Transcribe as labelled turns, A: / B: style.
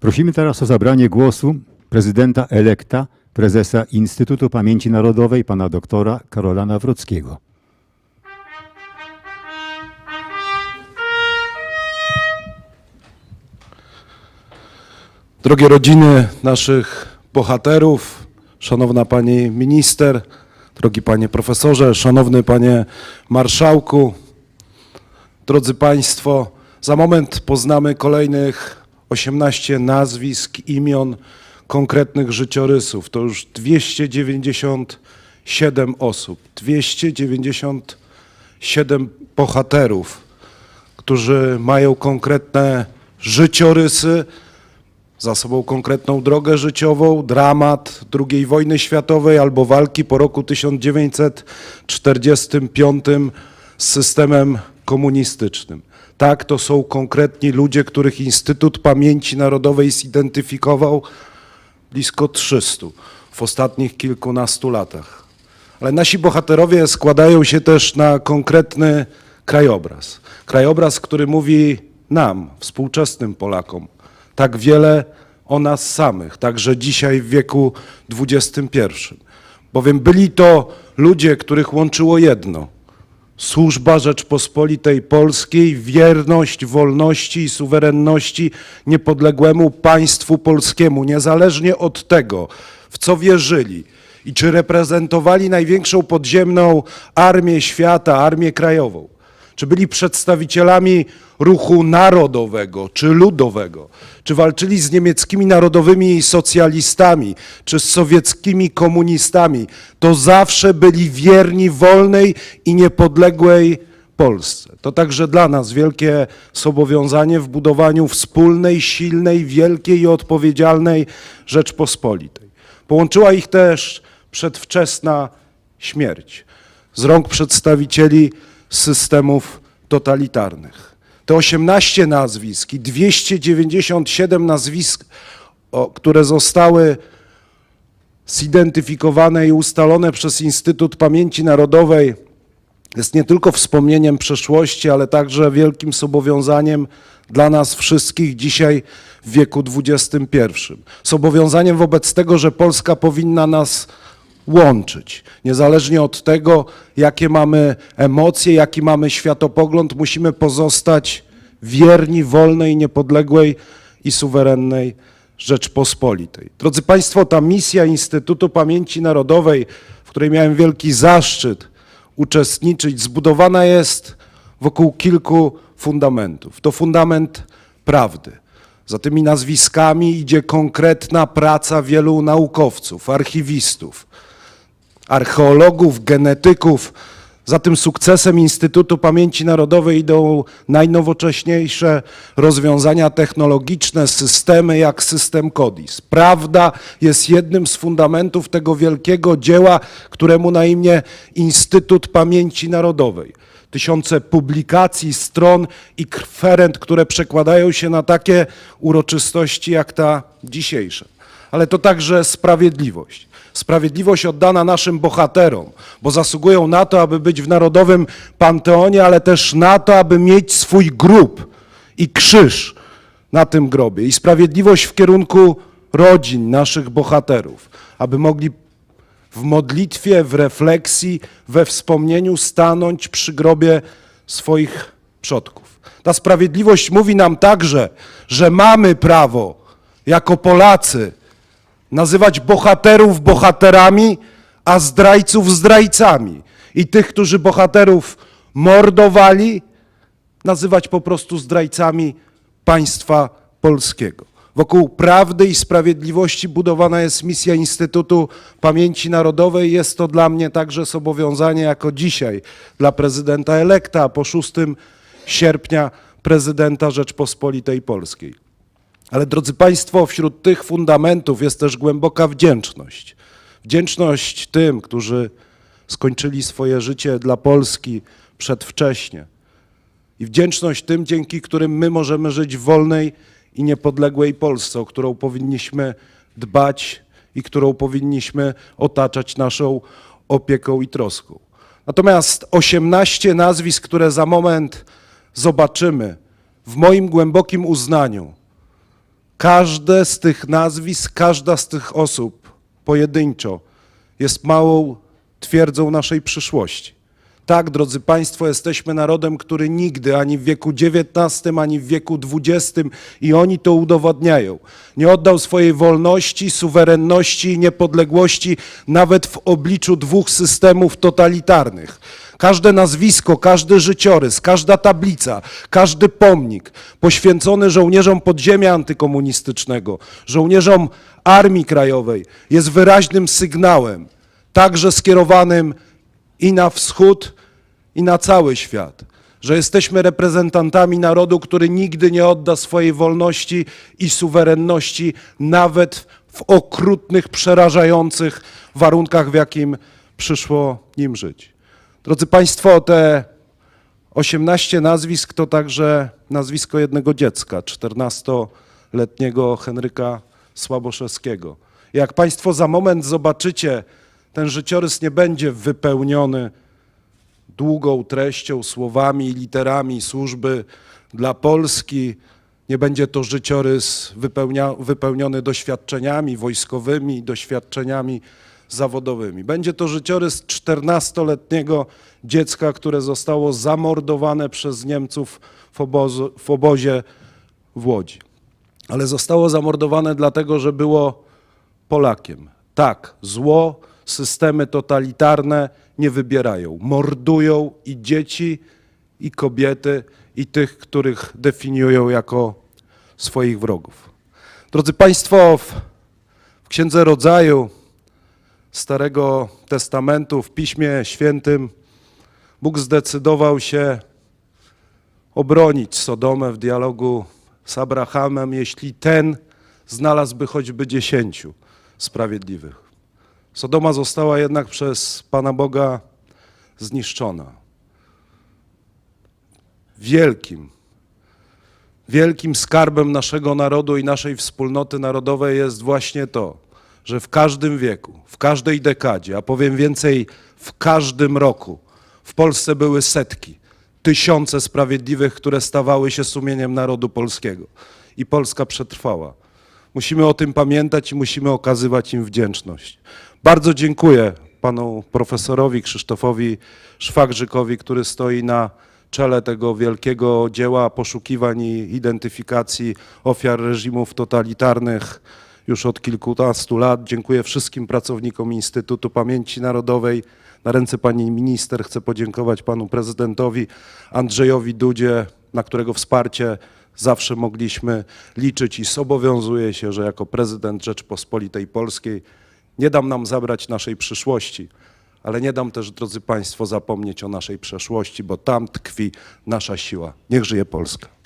A: Prosimy teraz o zabranie głosu prezydenta elekta, prezesa Instytutu Pamięci Narodowej, pana doktora Karola Nawrockiego.
B: Drogie rodziny naszych bohaterów, szanowna pani minister, drogi panie profesorze, szanowny panie marszałku, drodzy państwo, za moment poznamy kolejnych 18 nazwisk, imion, konkretnych życiorysów. To już 297 osób, 297 bohaterów, którzy mają konkretne życiorysy, za sobą konkretną drogę życiową, dramat II wojny światowej albo walki po roku 1945 z systemem komunistycznym. Tak, to są konkretni ludzie, których Instytut Pamięci Narodowej zidentyfikował blisko 300 w ostatnich kilkunastu latach. Ale nasi bohaterowie składają się też na konkretny krajobraz. Krajobraz, który mówi nam, współczesnym Polakom, tak wiele o nas samych, także dzisiaj w wieku XXI. Bowiem byli to ludzie, których łączyło jedno. Służba Rzeczpospolitej Polskiej, wierność wolności i suwerenności niepodległemu państwu polskiemu, niezależnie od tego, w co wierzyli i czy reprezentowali największą podziemną armię świata, armię krajową, czy byli przedstawicielami ruchu narodowego czy ludowego, czy walczyli z niemieckimi narodowymi socjalistami, czy z sowieckimi komunistami, to zawsze byli wierni wolnej i niepodległej Polsce. To także dla nas wielkie zobowiązanie w budowaniu wspólnej, silnej, wielkiej i odpowiedzialnej Rzeczpospolitej. Połączyła ich też przedwczesna śmierć z rąk przedstawicieli systemów totalitarnych. Te 18 nazwisk i 297 nazwisk, które zostały zidentyfikowane i ustalone przez Instytut Pamięci Narodowej, jest nie tylko wspomnieniem przeszłości, ale także wielkim zobowiązaniem dla nas wszystkich dzisiaj w wieku XXI. Zobowiązaniem wobec tego, że Polska powinna nas łączyć. Niezależnie od tego, jakie mamy emocje, jaki mamy światopogląd, musimy pozostać wierni wolnej, niepodległej i suwerennej Rzeczpospolitej. Drodzy Państwo, ta misja Instytutu Pamięci Narodowej, w której miałem wielki zaszczyt uczestniczyć, zbudowana jest wokół kilku fundamentów. To fundament prawdy. Za tymi nazwiskami idzie konkretna praca wielu naukowców, archiwistów, archeologów, genetyków. Za tym sukcesem Instytutu Pamięci Narodowej idą najnowocześniejsze rozwiązania technologiczne, systemy jak system CODIS. Prawda jest jednym z fundamentów tego wielkiego dzieła, któremu na imię Instytut Pamięci Narodowej. Tysiące publikacji, stron i kwerend, które przekładają się na takie uroczystości jak ta dzisiejsza. Ale to także sprawiedliwość. Sprawiedliwość oddana naszym bohaterom, bo zasługują na to, aby być w narodowym panteonie, ale też na to, aby mieć swój grób i krzyż na tym grobie. I sprawiedliwość w kierunku rodzin naszych bohaterów, aby mogli w modlitwie, w refleksji, we wspomnieniu stanąć przy grobie swoich przodków. Ta sprawiedliwość mówi nam także, że mamy prawo jako Polacy nazywać bohaterów bohaterami, a zdrajców zdrajcami. I tych, którzy bohaterów mordowali, nazywać po prostu zdrajcami państwa polskiego. Wokół prawdy i sprawiedliwości budowana jest misja Instytutu Pamięci Narodowej. Jest to dla mnie także zobowiązanie jako dzisiaj dla prezydenta elekta, po 6 sierpnia prezydenta Rzeczpospolitej Polskiej. Ale drodzy Państwo, wśród tych fundamentów jest też głęboka wdzięczność. Wdzięczność tym, którzy skończyli swoje życie dla Polski przedwcześnie. I wdzięczność tym, dzięki którym my możemy żyć w wolnej i niepodległej Polsce, o którą powinniśmy dbać i którą powinniśmy otaczać naszą opieką i troską. Natomiast 18 nazwisk, które za moment zobaczymy, w moim głębokim uznaniu, Każde z tych nazwisk, każda z tych osób pojedynczo jest małą twierdzą naszej przyszłości. Tak, drodzy Państwo, jesteśmy narodem, który nigdy, ani w wieku XIX, ani w wieku XX, i oni to udowodniają, nie oddał swojej wolności, suwerenności i niepodległości nawet w obliczu dwóch systemów totalitarnych. Każde nazwisko, każdy życiorys, każda tablica, każdy pomnik poświęcony żołnierzom podziemia antykomunistycznego, żołnierzom Armii Krajowej jest wyraźnym sygnałem, także skierowanym i na wschód, i na cały świat, że jesteśmy reprezentantami narodu, który nigdy nie odda swojej wolności i suwerenności, nawet w okrutnych, przerażających warunkach, w jakim przyszło nim żyć. Drodzy Państwo, te 18 nazwisk to także nazwisko jednego dziecka, 14-letniego Henryka Słaboszewskiego. Jak Państwo za moment zobaczycie, ten życiorys nie będzie wypełniony długą treścią, słowami i literami służby dla Polski. Nie będzie to życiorys wypełnia, wypełniony doświadczeniami wojskowymi, doświadczeniami zawodowymi. Będzie to życiorys 14-letniego dziecka, które zostało zamordowane przez Niemców w, obozu, w obozie w Łodzi. Ale zostało zamordowane dlatego, że było Polakiem. Tak, zło, systemy totalitarne nie wybierają. Mordują i dzieci, i kobiety, i tych, których definiują jako swoich wrogów. Drodzy Państwo, w, w Księdze Rodzaju Starego Testamentu, w Piśmie Świętym, Bóg zdecydował się obronić Sodomę w dialogu z Abrahamem, jeśli ten znalazłby choćby dziesięciu sprawiedliwych. Sodoma została jednak przez Pana Boga zniszczona. Wielkim, wielkim skarbem naszego narodu i naszej wspólnoty narodowej jest właśnie to, że w każdym wieku, w każdej dekadzie, a powiem więcej, w każdym roku w Polsce były setki, tysiące sprawiedliwych, które stawały się sumieniem narodu polskiego. I Polska przetrwała. Musimy o tym pamiętać i musimy okazywać im wdzięczność. Bardzo dziękuję panu profesorowi Krzysztofowi Szwagrzykowi, który stoi na czele tego wielkiego dzieła poszukiwań i identyfikacji ofiar reżimów totalitarnych już od kilkunastu lat. Dziękuję wszystkim pracownikom Instytutu Pamięci Narodowej. Na ręce pani minister chcę podziękować panu prezydentowi Andrzejowi Dudzie, na którego wsparcie zawsze mogliśmy liczyć i zobowiązuję się, że jako prezydent Rzeczpospolitej Polskiej nie dam nam zabrać naszej przyszłości, ale nie dam też, drodzy Państwo, zapomnieć o naszej przeszłości, bo tam tkwi nasza siła. Niech żyje Polska.